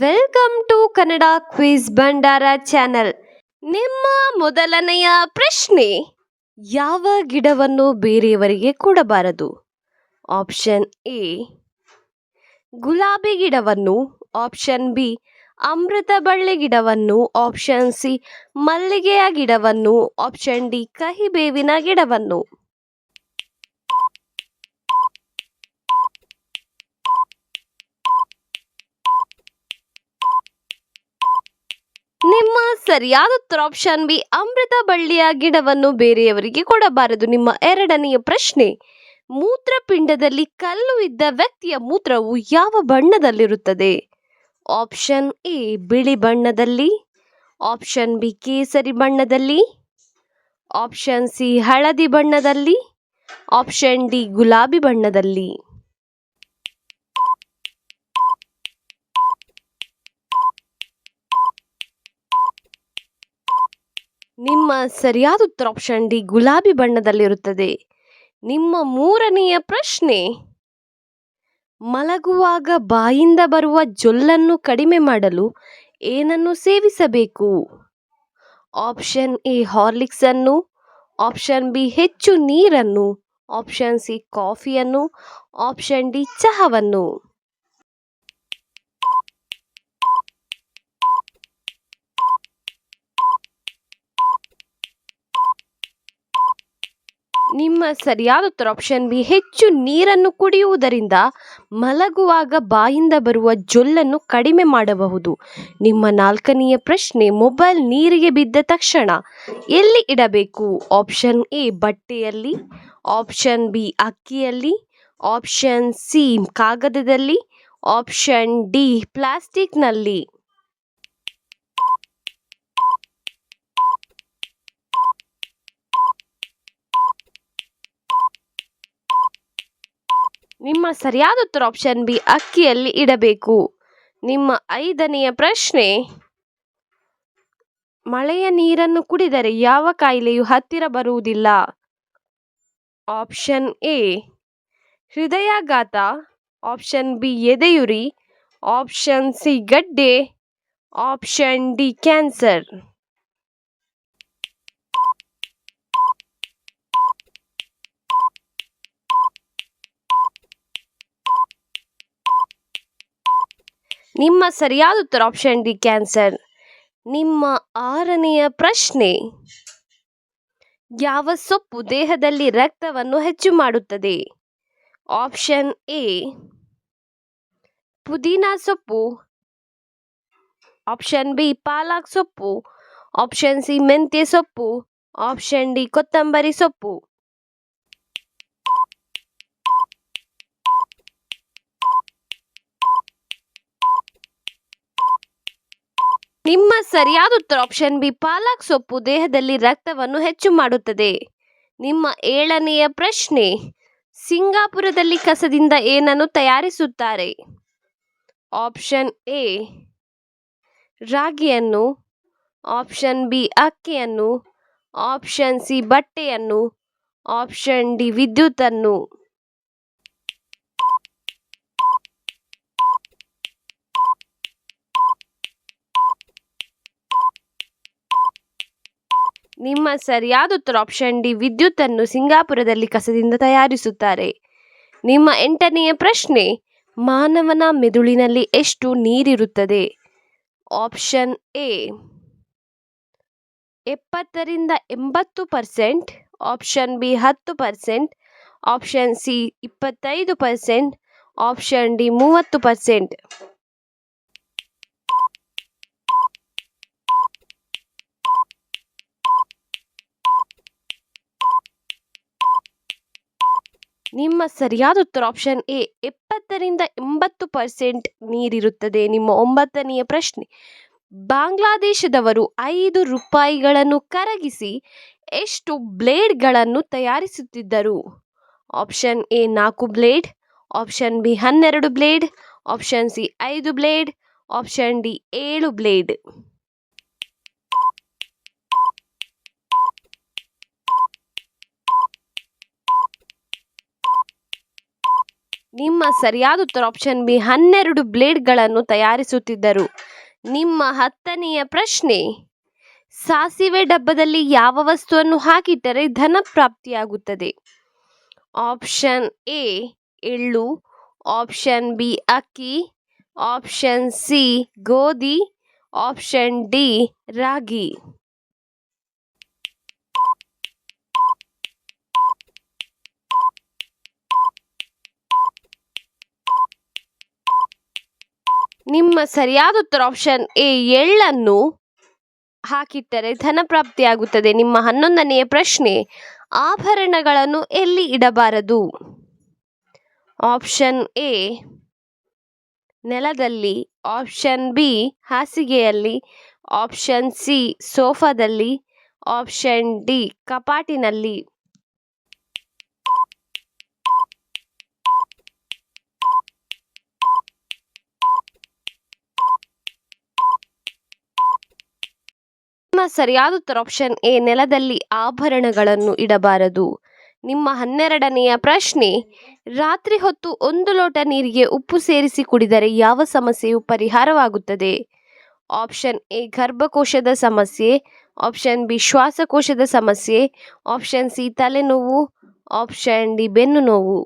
Welcome to Kannada quiz Bhandar channel ನಿಮ್ಮ ಮೊದಲನೆಯ ಪ್ರಶ್ನೆ, ಯಾವ ಗಿಡವನ್ನು ಬೇರೆಯವರಿಗೆ ಕೊಡಬಾರದು? ಆಪ್ಷನ್ ಎ ಗುಲಾಬಿ ಗಿಡವನ್ನು. ಆಪ್ಷನ್ ಬಿ ಅಮೃತ ಬಳ್ಳಿ ಗಿಡವನ್ನು. ಆಪ್ಷನ್ ಸಿ ಮಲ್ಲಿಗೆಯ ಗಿಡವನ್ನು. ಆಪ್ಷನ್ ಡಿ ಕಹಿಬೇವಿನ ಗಿಡವನ್ನು ನಿಮ್ಮ ಸರಿಯಾದ ಉತ್ತರ ಆಪ್ಷನ್ ಬಿ ಅಮೃತ ಬಳ್ಳಿಯ ಗಿಡವನ್ನು ಬೇರೆಯವರಿಗೆ ಕೊಡಬಾರದು. ನಿಮ್ಮ ಎರಡನೆಯ ಪ್ರಶ್ನೆ, ಮೂತ್ರಪಿಂಡದಲ್ಲಿ ಕಲ್ಲು ಇದ್ದ ವ್ಯಕ್ತಿಯ ಮೂತ್ರವು ಯಾವ ಬಣ್ಣದಲ್ಲಿರುತ್ತದೆ? ಆಪ್ಷನ್ ಎ ಬಿಳಿ ಬಣ್ಣದಲ್ಲಿ. ಆಪ್ಷನ್ ಬಿ ಕೇಸರಿ ಬಣ್ಣದಲ್ಲಿ. ಆಪ್ಷನ್ ಸಿ ಹಳದಿ ಬಣ್ಣದಲ್ಲಿ. ಆಪ್ಷನ್ ಡಿ ಗುಲಾಬಿ ಬಣ್ಣದಲ್ಲಿ. ನಿಮ್ಮ ಸರಿಯಾದ ಉತ್ತರ ಆಪ್ಷನ್ ಡಿ ಗುಲಾಬಿ ಬಣ್ಣದಲ್ಲಿರುತ್ತದೆ. ನಿಮ್ಮ ಮೂರನೆಯ ಪ್ರಶ್ನೆ, ಮಲಗುವಾಗ ಬಾಯಿಂದ ಬರುವ ಜೊಲ್ಲನ್ನು ಕಡಿಮೆ ಮಾಡಲು ಏನನ್ನು ಸೇವಿಸಬೇಕು? ಆಪ್ಷನ್ ಎ ಹಾರ್ಲಿಕ್ಸನ್ನು ಆಪ್ಷನ್ ಬಿ ಹೆಚ್ಚು ನೀರನ್ನು ಆಪ್ಷನ್ ಸಿ ಕಾಫಿಯನ್ನು ಆಪ್ಷನ್ ಡಿ ಚಹವನ್ನು. ನಿಮ್ಮ ಸರಿಯಾದ ಉತ್ತರ ಆಪ್ಷನ್ ಬಿ ಹೆಚ್ಚು ನೀರನ್ನು ಕುಡಿಯುವುದರಿಂದ ಮಲಗುವಾಗ ಬಾಯಿಂದ ಬರುವ ಜೊಲ್ಲನ್ನು ಕಡಿಮೆ ಮಾಡಬಹುದು. ನಿಮ್ಮ ನಾಲ್ಕನೆಯ ಪ್ರಶ್ನೆ, ಮೊಬೈಲ್ ನೀರಿಗೆ ಬಿದ್ದ ತಕ್ಷಣ ಎಲ್ಲಿ ಇಡಬೇಕು? ಆಪ್ಷನ್ ಎ ಬಟ್ಟೆಯಲ್ಲಿ ಆಪ್ಷನ್ ಬಿ ಅಕ್ಕಿಯಲ್ಲಿ ಆಪ್ಷನ್ ಸಿ ಕಾಗದದಲ್ಲಿ ಆಪ್ಷನ್ ಡಿ ಪ್ಲಾಸ್ಟಿಕ್ನಲ್ಲಿ ನಿಮ್ಮ ಸರಿಯಾದ ಉತ್ತರ ಆಪ್ಷನ್ ಬಿ ಅಕ್ಕಿಯಲ್ಲಿ ಇಡಬೇಕು. ನಿಮ್ಮ ಐದನೆಯ ಪ್ರಶ್ನೆ, ಮಳೆಯ ನೀರನ್ನು ಕುಡಿದರೆ ಯಾವ ಕಾಯಿಲೆಯು ಹತ್ತಿರ ಬರುವುದಿಲ್ಲ? ಆಪ್ಷನ್ ಎ ಹೃದಯಾಘಾತ. ಆಪ್ಷನ್ ಬಿ ಎದೆಯುರಿ. ಆಪ್ಷನ್ ಸಿ ಗಡ್ಡೆ. ಆಪ್ಷನ್ ಡಿ ಕ್ಯಾನ್ಸರ್ ನಿಮ್ಮ ಸರಿಯಾದ ಉತ್ತರ ಆಪ್ಷನ್ ಡಿ ಕ್ಯಾನ್ಸರ್ ನಿಮ್ಮ ಆರನೆಯ ಪ್ರಶ್ನೆ, ಯಾವ ಸೊಪ್ಪು ದೇಹದಲ್ಲಿ ರಕ್ತವನ್ನು ಹೆಚ್ಚು ಮಾಡುತ್ತದೆ? ಆಪ್ಷನ್ ಎ ಪುದೀನಾ ಸೊಪ್ಪು. ಆಪ್ಷನ್ ಬಿ ಪಾಲಕ್ ಸೊಪ್ಪು. ಆಪ್ಷನ್ ಸಿ ಮೆಂತ್ಯ ಸೊಪ್ಪು. ಆಪ್ಷನ್ ಡಿ ಕೊತ್ತಂಬರಿ ಸೊಪ್ಪು. ನಿಮ್ಮ ಸರಿಯಾದ ಉತ್ತರ ಆಪ್ಷನ್ ಬಿ, ಪಾಲಕ್ ಸೊಪ್ಪು ದೇಹದಲ್ಲಿ ರಕ್ತವನ್ನು ಹೆಚ್ಚು ಮಾಡುತ್ತದೆ. ನಿಮ್ಮ ಏಳನೆಯ ಪ್ರಶ್ನೆ, ಸಿಂಗಾಪುರದಲ್ಲಿ ಕಸದಿಂದ ಏನನ್ನು ತಯಾರಿಸುತ್ತಾರೆ? ಆಪ್ಷನ್ ಎ, ರಾಗಿಯನ್ನು. ಆಪ್ಷನ್ ಬಿ, ಅಕ್ಕಿಯನ್ನು. ಆಪ್ಷನ್ ಸಿ, ಬಟ್ಟೆಯನ್ನು. ಆಪ್ಷನ್ ಡಿ, ವಿದ್ಯುತ್ತನ್ನು. ನಿಮ್ಮ ಸರಿಯಾದ ಉತ್ತರ ಆಪ್ಷನ್ ಡಿ ವಿದ್ಯುತ್ತನ್ನು ಸಿಂಗಾಪುರದಲ್ಲಿ ಕಸದಿಂದ ತಯಾರಿಸುತ್ತಾರೆ. ನಿಮ್ಮ ಎಂಟನೆಯ ಪ್ರಶ್ನೆ, ಮಾನವನ ಮೆದುಳಿನಲ್ಲಿ ಎಷ್ಟು ನೀರಿರುತ್ತದೆ? ಆಪ್ಷನ್ ಎ ಎಪ್ಪತ್ತರಿಂದ ಎಂಬತ್ತು ಪರ್ಸೆಂಟ್ ಆಪ್ಷನ್ ಬಿ ಹತ್ತು ಪರ್ಸೆಂಟ್ ಆಪ್ಷನ್ ಸಿ ಇಪ್ಪತ್ತೈದು ಪರ್ಸೆಂಟ್ ಆಪ್ಷನ್ ಡಿ ಮೂವತ್ತು ಪರ್ಸೆಂಟ್ ನಿಮ್ಮ ಸರಿಯಾದ ಉತ್ತರ ಆಪ್ಷನ್ ಎ, ಎಪ್ಪತ್ತರಿಂದ ಎಂಬತ್ತು ಪರ್ಸೆಂಟ್ ನೀರಿರುತ್ತದೆ. ನಿಮ್ಮ ಒಂಬತ್ತನೆಯ ಪ್ರಶ್ನೆ, ಬಾಂಗ್ಲಾದೇಶದವರು ಐದು ರೂಪಾಯಿಗಳನ್ನು ಕರಗಿಸಿ ಎಷ್ಟು ಬ್ಲೇಡ್ಗಳನ್ನು ತಯಾರಿಸುತ್ತಿದ್ದರು? ಆಪ್ಷನ್ ಎ, ನಾಲ್ಕು ಬ್ಲೇಡ್ ಆಪ್ಷನ್ ಬಿ, ಹನ್ನೆರಡು ಬ್ಲೇಡ್ ಆಪ್ಷನ್ ಸಿ, ಐದು ಬ್ಲೇಡ್ ಆಪ್ಷನ್ ಡಿ, ಏಳು ಬ್ಲೇಡ್. ನಿಮ್ಮ ಸರಿಯಾದ ಉತ್ತರ ಆಪ್ಷನ್ ಬಿ ಹನ್ನೆರಡು ಬ್ಲೇಡ್ಗಳನ್ನು ತಯಾರಿಸುತ್ತಿದ್ದರು. ನಿಮ್ಮ ಹತ್ತನೆಯ ಪ್ರಶ್ನೆ, ಸಾಸಿವೆ ಡಬ್ಬದಲ್ಲಿ ಯಾವ ವಸ್ತುವನ್ನು ಹಾಕಿಟ್ಟರೆ ಧನ ಪ್ರಾಪ್ತಿಯಾಗುತ್ತದೆ? ಆಪ್ಷನ್ ಎ ಎಳ್ಳು ಆಪ್ಷನ್ ಬಿ ಅಕ್ಕಿ ಆಪ್ಷನ್ ಸಿ ಗೋಧಿ ಆಪ್ಷನ್ ಡಿ ರಾಗಿ. ನಿಮ್ಮ ಸರಿಯಾದ ಉತ್ತರ ಆಪ್ಷನ್ ಎ ಎಳ್ಳನ್ನು ಹಾಕಿಟ್ಟರೆ ಧನ ಪ್ರಾಪ್ತಿಯಾಗುತ್ತದೆ ನಿಮ್ಮ ಹನ್ನೊಂದನೆಯ ಪ್ರಶ್ನೆ, ಆಭರಣಗಳನ್ನು ಎಲ್ಲಿ ಇಡಬಾರದು? ಆಪ್ಷನ್ ಎ ನೆಲದಲ್ಲಿ. ಆಪ್ಷನ್ ಬಿ ಹಾಸಿಗೆಯಲ್ಲಿ. ಆಪ್ಷನ್ ಸಿ ಸೋಫಾದಲ್ಲಿ. ಆಪ್ಷನ್ ಡಿ ಕಪಾಟಿನಲ್ಲಿ. ನಿಮ್ಮ ಸರಿಯಾದ ಉತ್ತರ ಆಪ್ಷನ್ ಎ, ನೆಲದಲ್ಲಿ ಆಭರಣಗಳನ್ನು ಇಡಬಾರದು. ನಿಮ್ಮ ಹನ್ನೆರಡನೆಯ ಪ್ರಶ್ನೆ, ರಾತ್ರಿ ಹೊತ್ತು ಒಂದು ಲೋಟ ನೀರಿಗೆ ಉಪ್ಪು ಸೇರಿಸಿ ಕುಡಿದರೆ ಯಾವ ಸಮಸ್ಯೆಯು ಪರಿಹಾರವಾಗುತ್ತದೆ? ಆಪ್ಷನ್ ಎ, ಗರ್ಭಕೋಶದ ಸಮಸ್ಯೆ ಆಪ್ಷನ್ ಬಿ, ಶ್ವಾಸಕೋಶದ ಸಮಸ್ಯೆ ಆಪ್ಷನ್ ಸಿ, ತಲೆನೋವು ಆಪ್ಷನ್ ಡಿ ಬೆನ್ನು ನೋವು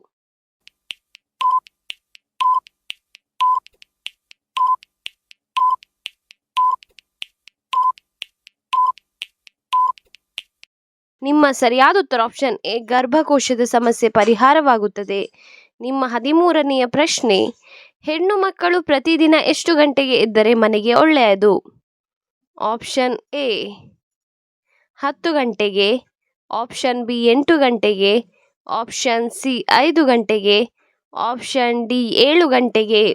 ನಿಮ್ಮ ಸರಿಯಾದ ಉತ್ತರ ಆಪ್ಷನ್ ಎ, ಗರ್ಭಕೋಶದ ಸಮಸ್ಯೆ ಪರಿಹಾರವಾಗುತ್ತದೆ. ನಿಮ್ಮ ಹದಿಮೂರನೆಯ ಪ್ರಶ್ನೆ, ಹೆಣ್ಣು ಮಕ್ಕಳು ಪ್ರತಿದಿನ ಎಷ್ಟು ಗಂಟೆಗೆ ಇದ್ದರೆ ಮನೆಗೆ ಒಳ್ಳೆಯದು? ಆಪ್ಷನ್ ಎ, ಹತ್ತು ಗಂಟೆಗೆ. ಆಪ್ಷನ್ ಬಿ, ಎಂಟು ಗಂಟೆಗೆ. ಆಪ್ಷನ್ ಸಿ, ಐದು ಗಂಟೆಗೆ. ಆಪ್ಷನ್ ಡಿ, ಏಳು ಗಂಟೆಗೆ.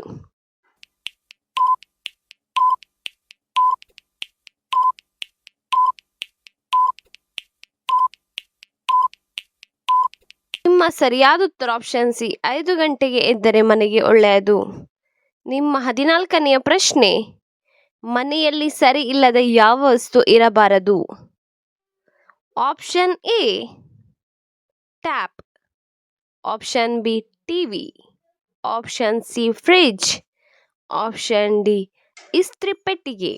ನಿಮ್ಮ ಸರಿಯಾದ ಉತ್ತರ ಆಪ್ಷನ್ ಸಿ. ಐದು ಗಂಟೆಗೆ ಎದ್ದರೆ ಮನೆಗೆ ಒಳ್ಳೆಯದು. ನಿಮ್ಮ ಹದಿನಾಲ್ಕನೆಯ ಪ್ರಶ್ನೆ. ಮನೆಯಲ್ಲಿ ಸರಿ ಇಲ್ಲದ ಯಾವ ವಸ್ತು ಇರಬಾರದು? Option A tap option B TV option C fridge option D ಇಸ್ತ್ರಿ ಪೆಟ್ಟಿಗೆ.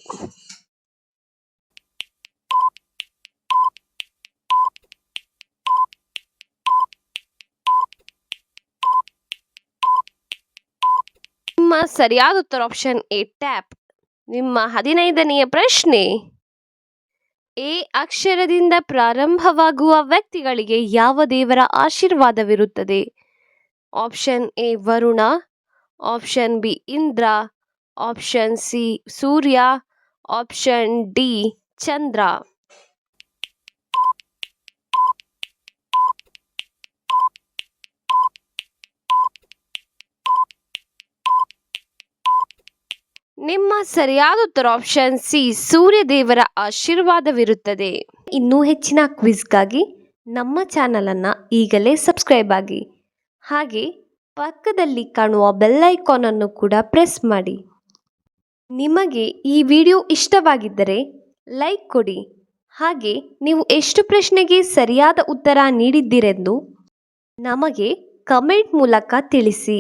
ನಿಮ್ಮ ಸರಿಯಾದ ಉತ್ತರ ಆಪ್ಷನ್ ಎ ಟ್ಯಾಪ್ ನಿಮ್ಮ ಹದಿನೈದನೆಯ ಪ್ರಶ್ನೆ, ಎ ಅಕ್ಷರದಿಂದ ಪ್ರಾರಂಭವಾಗುವ ವ್ಯಕ್ತಿಗಳಿಗೆ ಯಾವ ದೇವರ ಆಶೀರ್ವಾದವಿರುತ್ತದೆ? Option A Varuna. Option B Indra. Option C Surya. Option D Chandra. ನಿಮ್ಮ ಸರಿಯಾದ ಉತ್ತರ ಆಪ್ಷನ್ ಸಿ ಸೂರ್ಯ ದೇವರ ಆಶೀರ್ವಾದವಿರುತ್ತದೆ. ಇನ್ನೂ ಹೆಚ್ಚಿನ ಕ್ವಿಜ್ಗಾಗಿ ನಮ್ಮ ಚಾನಲನ್ನು ಈಗಲೇ ಸಬ್ಸ್ಕ್ರೈಬ್ ಆಗಿ. ಹಾಗೆ ಪಕ್ಕದಲ್ಲಿ ಕಾಣುವ ಬೆಲ್ ಐಕಾನನ್ನು ಕೂಡ ಪ್ರೆಸ್ ಮಾಡಿ. ನಿಮಗೆ ಈ ವಿಡಿಯೋ ಇಷ್ಟವಾಗಿದ್ದರೆ ಲೈಕ್ ಕೊಡಿ. ಹಾಗೆ ನೀವು ಎಷ್ಟು ಪ್ರಶ್ನೆಗೆ ಸರಿಯಾದ ಉತ್ತರ ನೀಡಿದ್ದೀರೆಂದು ನಮಗೆ ಕಮೆಂಟ್ ಮೂಲಕ ತಿಳಿಸಿ.